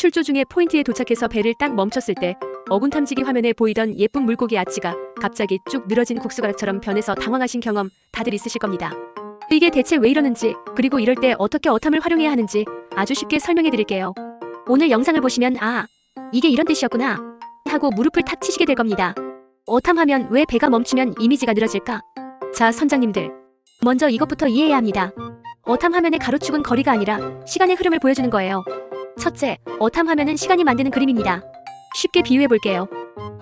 출조 중에 포인트에 도착해서 배를 딱 멈췄을 때 어군 탐지기 화면에 보이던 예쁜 물고기 아치가 갑자기 쭉 늘어진 국수가락처럼 변해서 당황하신 경험 다들 있으실 겁니다. 이게 대체 왜 이러는지 그리고 이럴 때 어떻게 어탐을 활용해야 하는지 아주 쉽게 설명해 드릴게요. 오늘 영상을 보시면 아 이게 이런 뜻이었구나 하고 무릎을 탁 치시게 될 겁니다. 어탐하면 왜 배가 멈추면 이미지가 늘어질까? 자 선장님들 먼저 이것부터 이해해야 합니다. 어탐 화면의 가로축은 거리가 아니라 시간의 흐름을 보여주는 거예요. 첫째, 어탐 화면은 시간이 만드는 그림입니다. 쉽게 비유해 볼게요.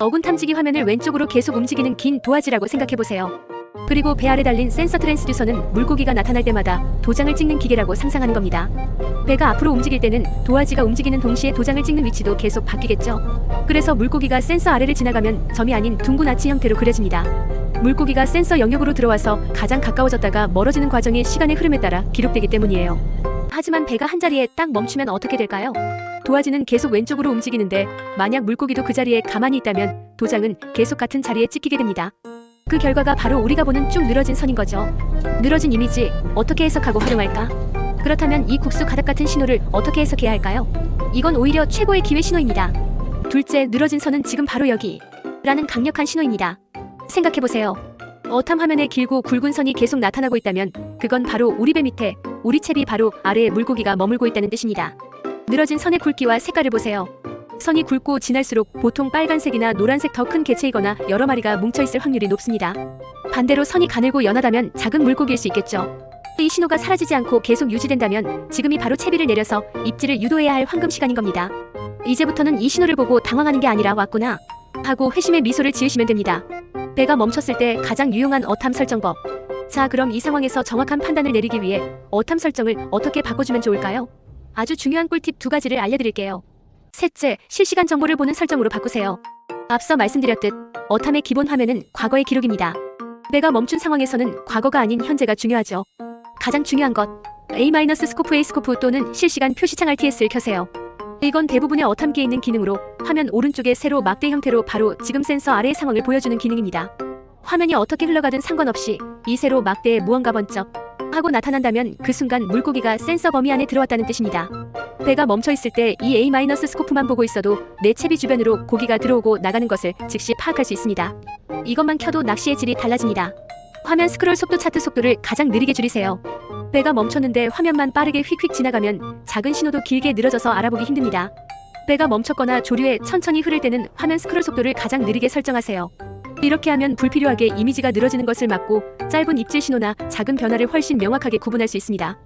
어군 탐지기 화면을 왼쪽으로 계속 움직이는 긴 도화지라고 생각해 보세요. 그리고 배 아래 달린 센서 트랜스듀서는 물고기가 나타날 때마다 도장을 찍는 기계라고 상상하는 겁니다. 배가 앞으로 움직일 때는 도화지가 움직이는 동시에 도장을 찍는 위치도 계속 바뀌겠죠. 그래서 물고기가 센서 아래를 지나가면 점이 아닌 둥근 아치 형태로 그려집니다. 물고기가 센서 영역으로 들어와서 가장 가까워졌다가 멀어지는 과정이 시간의 흐름에 따라 기록되기 때문이에요. 하지만 배가 한 자리에 딱 멈추면 어떻게 될까요? 도화지는 계속 왼쪽으로 움직이는데 만약 물고기도 그 자리에 가만히 있다면 도장은 계속 같은 자리에 찍히게 됩니다. 그 결과가 바로 우리가 보는 쭉 늘어진 선인 거죠. 늘어진 이미지 어떻게 해석하고 활용할까? 그렇다면 이 국수 가닥 같은 신호를 어떻게 해석해야 할까요? 이건 오히려 최고의 기회 신호입니다. 둘째, 늘어진 선은 지금 바로 여기. 라는 강력한 신호입니다. 생각해보세요. 어탐 화면에 길고 굵은 선이 계속 나타나고 있다면 그건 바로 우리 배 밑에, 우리 채비 바로 아래에 물고기가 머물고 있다는 뜻입니다. 늘어진 선의 굵기와 색깔을 보세요. 선이 굵고 진할수록 보통 빨간색이나 노란색 더 큰 개체이거나 여러 마리가 뭉쳐있을 확률이 높습니다. 반대로 선이 가늘고 연하다면 작은 물고기일 수 있겠죠. 이 신호가 사라지지 않고 계속 유지된다면 지금이 바로 채비를 내려서 입질을 유도해야 할 황금 시간인 겁니다. 이제부터는 이 신호를 보고 당황하는 게 아니라 왔구나 하고 회심의 미소를 지으시면 됩니다. 배가 멈췄을 때 가장 유용한 어탐 설정법. 자, 그럼 이 상황에서 정확한 판단을 내리기 위해 어탐 설정을 어떻게 바꿔주면 좋을까요? 아주 중요한 꿀팁 두 가지를 알려드릴게요. 셋째, 실시간 정보를 보는 설정으로 바꾸세요. 앞서 말씀드렸듯 어탐의 기본 화면은 과거의 기록입니다. 배가 멈춘 상황에서는 과거가 아닌 현재가 중요하죠. 가장 중요한 것, A-스코프 A 스코프 또는 실시간 표시창 RTS를 켜세요. 이건 대부분의 어탐기에 있는 기능으로 화면 오른쪽에 세로 막대 형태로 바로 지금 센서 아래의 상황을 보여주는 기능입니다. 화면이 어떻게 흘러가든 상관없이 이 세로 막대에 무언가 번쩍 하고 나타난다면 그 순간 물고기가 센서 범위 안에 들어왔다는 뜻입니다. 배가 멈춰 있을 때 이 A- 스코프만 보고 있어도 내 채비 주변으로 고기가 들어오고 나가는 것을 즉시 파악할 수 있습니다. 이것만 켜도 낚시의 질이 달라집니다. 화면 스크롤 속도 차트 속도를 가장 느리게 줄이세요. 배가 멈췄는데 화면만 빠르게 휙휙 지나가면 작은 신호도 길게 늘어져서 알아보기 힘듭니다. 배가 멈췄거나 조류에 천천히 흐를 때는 화면 스크롤 속도를 가장 느리게 설정하세요. 이렇게 하면 불필요하게 이미지가 늘어지는 것을 막고 짧은 입질 신호나 작은 변화를 훨씬 명확하게 구분할 수 있습니다.